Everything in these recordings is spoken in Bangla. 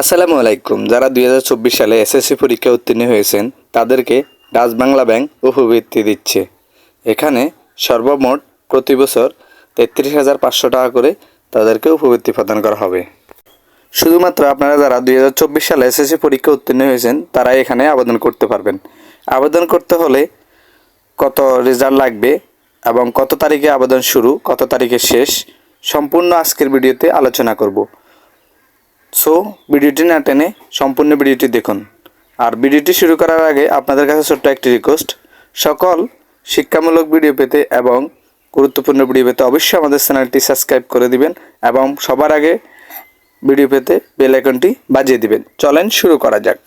আসসালামু আলাইকুম। যারা দুই হাজার চব্বিশ সালে এসএসসি পরীক্ষা উত্তীর্ণ হয়েছেন, তাদেরকে ডাচ বাংলা ব্যাংক উপবৃত্তি দিচ্ছে। এখানে সর্বমোট প্রতি বছর তেত্রিশ হাজার পাঁচশো টাকা করে তাদেরকে উপবৃত্তি প্রদান করা হবে। শুধুমাত্র আপনারা যারা দুই হাজার চব্বিশ সালে এসএসসি পরীক্ষা উত্তীর্ণ হয়েছেন তারা এখানে আবেদন করতে পারবেন। আবেদন করতে হলে কত রেজাল্ট লাগবে এবং কত তারিখে আবেদন শুরু, কত তারিখে শেষ, সম্পূর্ণ আজকের ভিডিওতে আলোচনা করব। সো ভিডিওটি না টেনে সম্পূর্ণ ভিডিওটি দেখুন। আর ভিডিওটি শুরু করার আগে আপনাদের কাছে ছোট্ট একটি রিকোয়েস্ট সকল শিক্ষামূলক ভিডিও পেতে এবং গুরুত্বপূর্ণ ভিডিও পেতে অবশ্যই আমাদের চ্যানেলটি সাবস্ক্রাইব করে দিবেন এবং সবার আগে ভিডিও পেতে বেল আইকনটি বাজিয়ে দিবেন। চলেন শুরু করা যাক।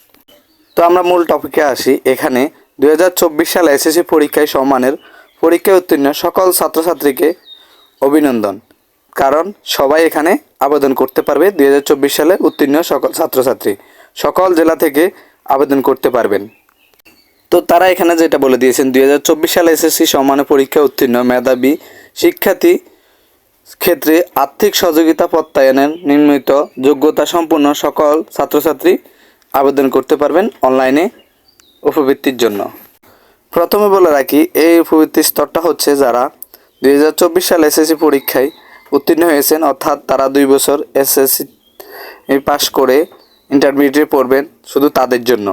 তো আমরা মূল টপিকে আসি। এখানে দু হাজার চব্বিশ সালে এসএসসি পরীক্ষায় সম্মানের পরীক্ষায় উত্তীর্ণ সকল ছাত্রছাত্রীকে অভিনন্দন। কারণ সবাই এখানে আবেদন করতে পারবে। দুই হাজার চব্বিশ সালে উত্তীর্ণ সকল ছাত্রছাত্রী। সকল জেলা থেকে আবেদন করতে পারবেন। তো তারা এখানে যেটা বলে দিয়েছেন, দুই হাজার চব্বিশ সালে এসএসসি সম্মানের পরীক্ষা উত্তীর্ণ মেধাবী শিক্ষার্থী ক্ষেত্রে আর্থিক সহযোগিতা প্রত্যায়নের নির্মিত যোগ্যতা সম্পন্ন সকল ছাত্রছাত্রী আবেদন করতে পারবেন অনলাইনে উপবৃত্তির জন্য। প্রথমে বলে রাখি, এই উপবৃত্তির স্তরটা হচ্ছে যারা দুই হাজার চব্বিশ সালে এসএসসি পরীক্ষায় উত্তীর্ণ হয়েছেন, অর্থাৎ তারা দুই বছর এসএসসি পাশ করে ইন্টারমিডিয়েটে পড়বেন শুধু তাদের জন্য।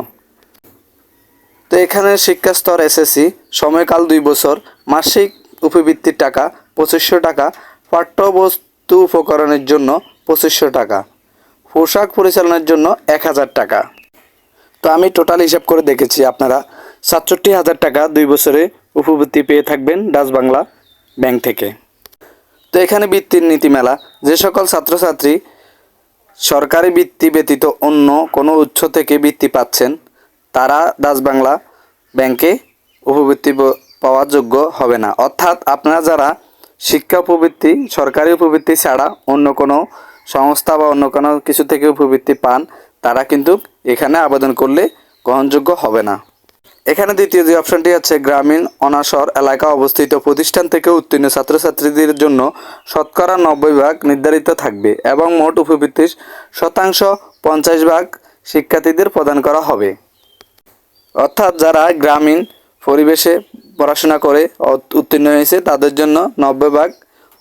তো এখানে শিক্ষা স্তর এসএসসি সময়কাল দুই বছর, মাসিক উপবৃত্তির টাকা পঁচিশশো টাকা, পাঠ্যবস্তু উপকরণের জন্য পঁচিশশো টাকা, পোশাক পরিচালনার জন্য এক হাজার টাকা। তো আমি টোটাল হিসাব করে দেখেছি, আপনারা সাতষট্টি হাজার টাকা দুই বছরে উপবৃত্তি পেয়ে থাকবেন ডাচ বাংলা ব্যাংক থেকে। তো এখানে বৃত্তির নীতিমেলা যে সকল ছাত্রছাত্রী সরকারি বৃত্তি ব্যতীত অন্য কোনো উৎস থেকে বৃত্তি পাচ্ছেন, তারা ডাচ বাংলা ব্যাংকে উপবৃত্তি পাওয়ার যোগ্য হবে না। অর্থাৎ আপনারা যারা শিক্ষা উপবৃত্তি, সরকারি উপবৃত্তি ছাড়া অন্য কোনো সংস্থা বা অন্য কোনো কিছু থেকে উপবৃত্তি পান, তারা কিন্তু এখানে আবেদন করলে গ্রহণযোগ্য হবে না। এখানে দ্বিতীয় যে অপশনটি আছে, গ্রামীণ অনাসর এলাকা অবস্থিত প্রতিষ্ঠান থেকে উত্তীর্ণ ছাত্রছাত্রীদের জন্য শতকরা নব্বই ভাগ নির্ধারিত থাকবে এবং মোট উপবৃত্তির শতাংশ পঞ্চাশ ভাগ শিক্ষার্থীদের প্রদান করা হবে। অর্থাৎ যারা গ্রামীণ পরিবেশে পড়াশোনা করে উত্তীর্ণ হয়েছে, তাদের জন্য নব্বই ভাগ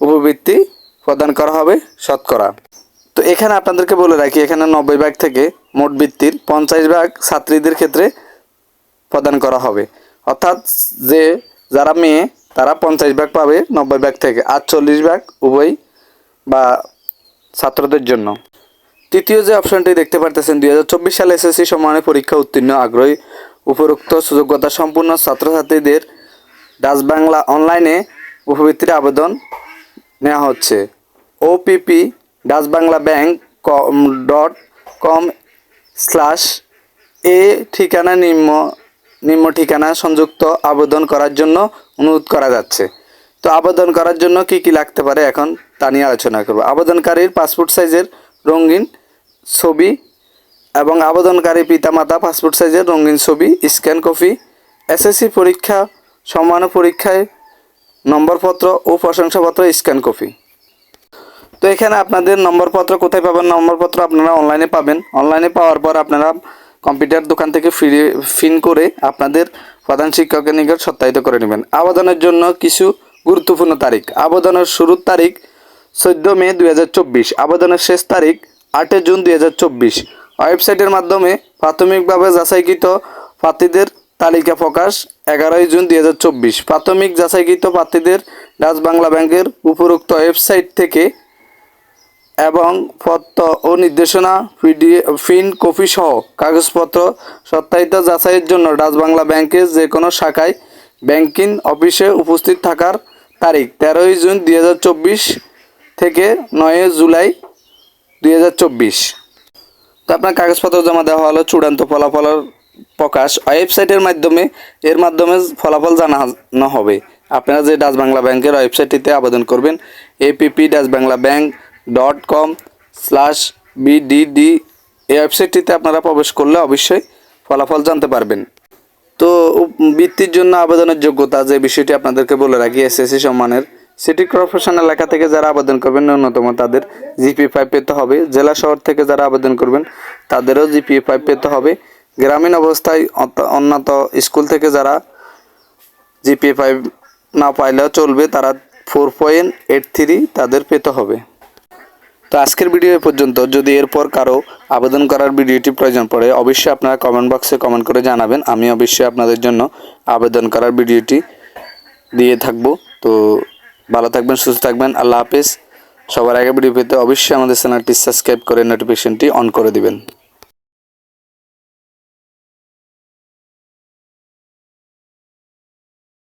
উপবৃত্তি প্রদান করা হবে শতকরা। তো এখানে আপনাদেরকে বলে রাখি, এখানে নব্বই ভাগ থেকে মোট বৃত্তির পঞ্চাশ ভাগ ছাত্রীদের ক্ষেত্রে প্রদান করা হবে। অর্থাৎ যে যারা মেয়ে, তারা পঞ্চাশ ভাগ পাবে নব্বই ভাগ থেকে। আর চল্লিশ ভাগ উভয় বা ছাত্রদের জন্য। তৃতীয় যে অপশনটি দেখতে পারতেছেন, দুই হাজার চব্বিশ সালে এসএসসি সম্মানের পরীক্ষা উত্তীর্ণ, আগ্রহী, উপরোক্ত, সুযোগ্যতা সম্পূর্ণ ছাত্রছাত্রীদের ডাচ বাংলা অনলাইনে উপবৃত্তির আবেদন নেওয়া হচ্ছে। OPP Dutch Bangla bank com dot com slash এ ঠিকানা নিম্ন নিম্ন ঠিকানা সংযুক্ত আবেদন করার জন্য অনুরোধ করা যাচ্ছে। তো আবেদন করার জন্য কি কি লাগতে পারে এখন তা নিয়ে আলোচনা করব। আবেদনকারীর পাসপোর্ট সাইজের রঙিন ছবি এবং আবেদনকারী পিতামাতা পাসপোর্ট সাইজের রঙিন ছবি, স্ক্যান কপি, এসএসসি পরীক্ষা সমান পরীক্ষায় নম্বরপত্র ও প্রশংসাপত্র, স্ক্যান কপি। তো এখানে আপনাদের নম্বরপত্র কোথায় পাবেন? নম্বরপত্র আপনারা অনলাইনে পাবেন। অনলাইনে পাওয়ার পর আপনারা কম্পিউটার দোকান থেকে ফিরে, ফিন করে আপনাদের প্রধান শিক্ষকের নিকট সত্যায়িত করে নেবেন। আবেদনের জন্য কিছু গুরুত্বপূর্ণ তারিখ। আবেদনের শুরুর তারিখ চোদ্দ মে দু হাজার চব্বিশ। আবেদনের শেষ তারিখ আটই জুন দুই হাজার চব্বিশ। ওয়েবসাইটের মাধ্যমে প্রাথমিকভাবে যাচাইকৃত প্রার্থীদের তালিকা প্রকাশ এগারোই জুন দু হাজার চব্বিশ। প্রাথমিক যাচাইকৃত প্রার্থীদের ডাচ বাংলা ব্যাংকের উপরোক্ত ওয়েবসাইট থেকে এবং পত্র ও নির্দেশনা প্রিন্ট কপি সহ কাগজপত্র সত্যায়িত যাচাইয়ের জন্য ডাচ বাংলা ব্যাংকের যে কোনো শাখায় ব্যাংকিং অফিসে উপস্থিত থাকার তারিখ তেরোই জুন দুই হাজার চব্বিশ থেকে নয় জুলাই দুই হাজার চব্বিশ। তো আপনার কাগজপত্র জমা দেওয়া হলো চূড়ান্ত ফলাফলের প্রকাশ। ওয়েবসাইটের মাধ্যমে, এর মাধ্যমে ফলাফল জানানো হবে। আপনারা যে ডাচ বাংলা ব্যাংকের ওয়েবসাইটটিতে আবেদন করবেন APP Dutch Bangla bank dot com slash BDD এই ওয়েবসাইটটিতে আপনারা প্রবেশ করলে অবশ্যই ফলাফল জানতে পারবেন। তো বৃত্তির জন্য আবেদনের যোগ্যতা যে বিষয়টি আপনাদেরকে বলে রাখি এসএসসি সম্মানের, সিটি কর্পোরেশন এলাকা থেকে যারা আবেদন করবেন, ন্যূনতম তাদের জিপি ফাইভ পেতে হবে। জেলা শহর থেকে যারা আবেদন করবেন, তাদেরও জিপি ফাইভ পেতে হবে। গ্রামীণ অবস্থায় উন্নত স্কুল থেকে যারা জিপি ফাইভ না পাইলেও চলবে, তারা ফোর পয়েন্ট এইট থ্রি তাদের পেতে হবে। তো আজকের ভিডিও পর্যন্ত, যদি এরপর কারও আবেদন করার ভিডিওটি প্রয়োজন পড়ে, অবশ্যই আপনারা কমেন্ট বক্সে কমেন্ট করে জানাবেন। আমি অবশ্যই আপনাদের জন্য আবেদন করার ভিডিওটি দিয়ে থাকব। তো ভালো থাকবেন, সুস্থ থাকবেন, আল্লাহ হাফেজ। সবার আগে ভিডিও পেতে অবশ্যই আমাদের চ্যানেলটি সাবস্ক্রাইব করে নোটিফিকেশনটি অন করে দিবেন।